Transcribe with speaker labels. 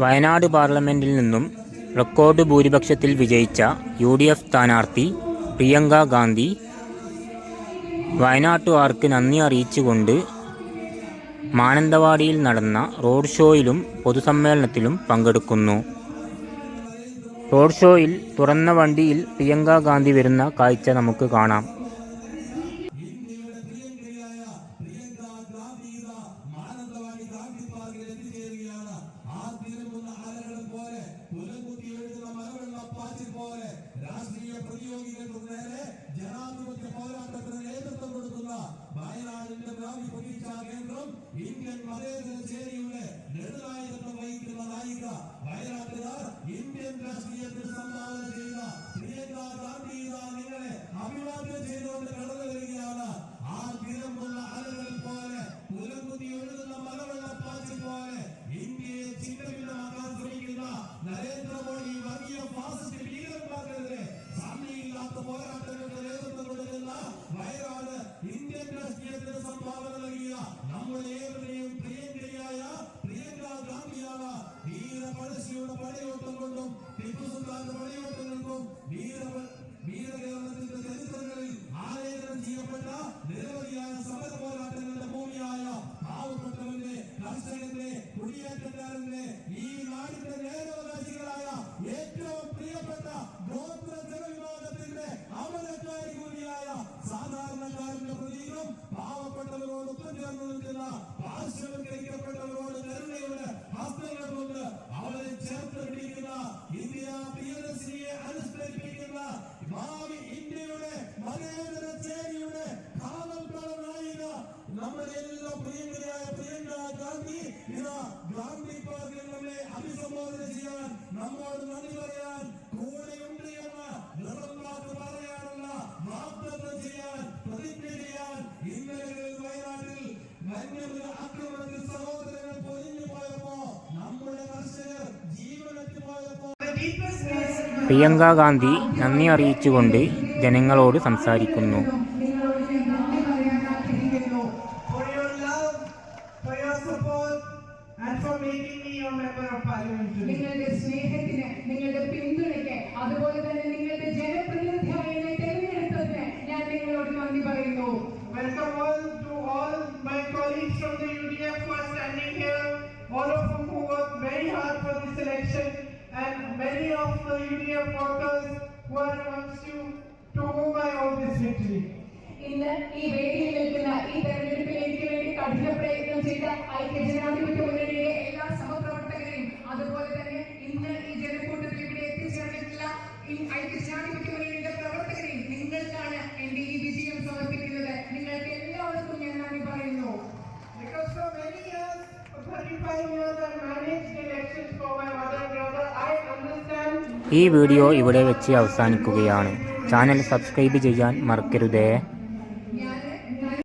Speaker 1: വയനാട് പാർലമെന്റിൽ നിന്നും റെക്കോർഡ് ഭൂരിപക്ഷത്തിൽ വിജയിച്ച യു ഡി എഫ് സ്ഥാനാർത്ഥി പ്രിയങ്ക ഗാന്ധി വയനാട്ടുകാർക്ക് നന്ദി അറിയിച്ചുകൊണ്ട് മാനന്തവാടിയിൽ നടന്ന റോഡ് ഷോയിലും പൊതുസമ്മേളനത്തിലും പങ്കെടുക്കുന്നു. റോഡ് ഷോയിൽ തുറന്ന വണ്ടിയിൽ പ്രിയങ്ക ഗാന്ധി വരുന്ന കാഴ്ച നമുക്ക് കാണാം.
Speaker 2: രാഷ്ട്രീയ പ്രതിയോഗികൾക്ക് നേരെ ജനാധിപത്യ പോരാട്ടത്തിന് നേതൃത്വം കൊടുക്കുന്ന വയനാടിന്റെ ഗ്രാമി പ്രതീക്ഷാ കേന്ദ്രം ഇന്ത്യൻ മതേതര ചേരിയുടെ നെടുനായകത്വം വഹിക്കുന്ന നായിക വയനാട്ടുകാർ ഇന്ത്യൻ രാഷ്ട്രീയത്തിൽ സംഭാവന ചെയ്ത പ്രിയങ്ക ഗാന്ധി നിങ്ങളെ അഭിവാദ്യം ചെയ്തുകൊണ്ട് കടന്നു വരികയാണ് ആ തിരമ്പുള്ള നിരവധിയായ സമര പോരാട്ടങ്ങളുടെ ഭൂമിയായ പാവപ്പെട്ടവന്റെ കർഷകന്റെ കുടിയേറ്റക്കാരന്റെ ഈ നാടിന്റെ നേരവകാശികളായ ഏറ്റവും പ്രിയപ്പെട്ട ഗോത്ര ജനവിഭാഗത്തിന്റെ അമരക്കാരി കൂടിയായ സാധാരണക്കാരന്റെ പ്രതീകം പാവപ്പെട്ടവരോടൊപ്പം ചേർന്ന് നമ്മുടെ എല്ലാ പ്രിയങ്കരായ പ്രിയങ്ക ഗാന്ധി ഇതാ ഗാന്ധി പാർക്കിൽ നമ്മളെ അഭിസംബോധന ചെയ്യാൻ നമ്മോട് നന്ദി പറയാൻ കൂടെയുണ്ട് എന്ന് നിറമാക്ക് പറയാനുള്ള വാഗ്ദത്തം ചെയ്യാൻ പ്രതിജ്ഞ ചെയ്യാൻ ഇന്നലെ വയനാട്ടിൽ വന്യമൃഗ ആക്രമണത്തിൽ സഹോദരങ്ങൾ പൊലിഞ്ഞു പോയപ്പോ നമ്മുടെ കർഷകർ ജീവനത്തിൽ പോയപ്പോ
Speaker 1: പ്രിയങ്ക ഗാന്ധി നന്ദി അറിയിച്ചുകൊണ്ട് ജനങ്ങളോട് സംസാരിക്കുന്നു.
Speaker 3: support, and for making me your member of parliament today.
Speaker 4: നിങ്ങളുടെ സ്നേഹത്തിന് നിങ്ങളുടെ പിന്തുണയ്ക്ക് അതുപോലെ തന്നെ നിങ്ങളുടെ ജനപ്രതിനിധിയായി എന്നെ തെരഞ്ഞെടുത്തതിന് ഞാൻ നിങ്ങളോട് നന്ദി പറയുന്നു
Speaker 3: Welcome all to all my colleagues from the UDF who are standing here, all of whom who worked very hard for this election, and many of the UDF workers who are amongst you, to whom I owe this victory.
Speaker 4: ഇന്ന് ഈ വേദിയിൽ നിൽക്കുന്ന ഈ തെരഞ്ഞെടുപ്പിൽ എനിക്ക് വേണ്ടി കഠിന പ്രയത്നം ചെയ്ത ഐക്യ ജനാധിപത്യ മുന്നണിയിലെ എല്ലാ സഹപ്രവർത്തകരെയും അതുപോലെ തന്നെ ഇന്ന് ഈ ജനക്കൂട്ടത്തിൽ ഇവിടെ എത്തിച്ചേർന്നിട്ടുള്ള ഈ ഐക്യ ജനാധിപത്യ മുന്നണിയുടെ പ്രവർത്തകരെയും നിങ്ങൾക്കാണ് എന്റെ ഈ വിജയം സമർപ്പിക്കുന്നത്. നിങ്ങൾക്ക് എല്ലാവർക്കും ഞാൻ നന്ദി പറയുന്നു.
Speaker 3: Because for many years, for 35 years, I managed elections for my mother and brother. I understand
Speaker 1: ഈ വീഡിയോ ഇവിടെ വെച്ച് അവസാനിക്കുകയാണ്. ചാനൽ സബ്സ്ക്രൈബ് ചെയ്യാൻ മറക്കരുതേ.